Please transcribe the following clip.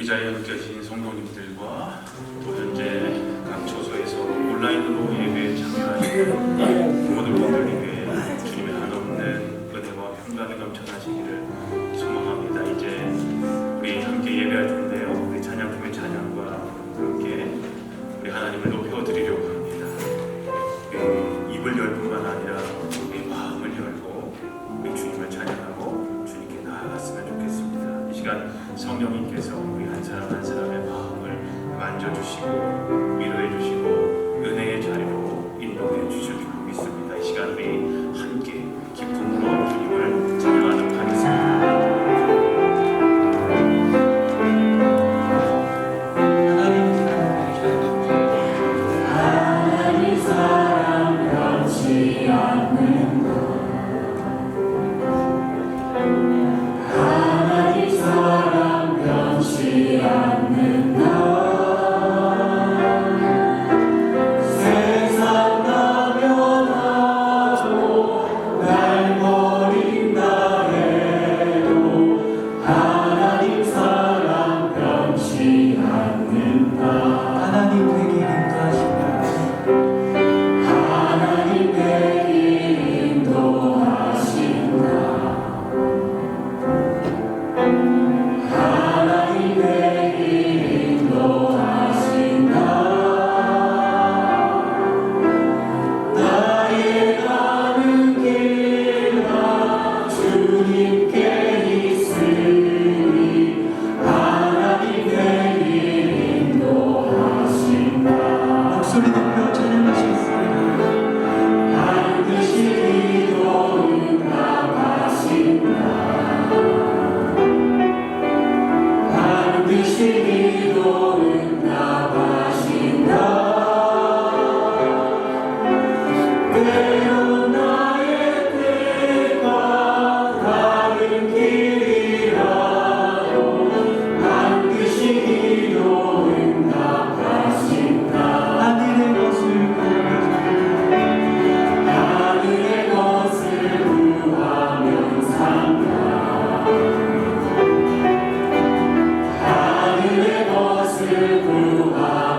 이 자리에 느껴진 성도님들과 또 현재 각 처소에서 온라인으로 예배에 참여하시는 모든 분들 위해 주님의 한없는 은혜와 평강이 넘쳐나시기를 성령님께서 우리 한 사람 한 사람의 마음을 만져주시고 위로해 주시고 목소 예수 구하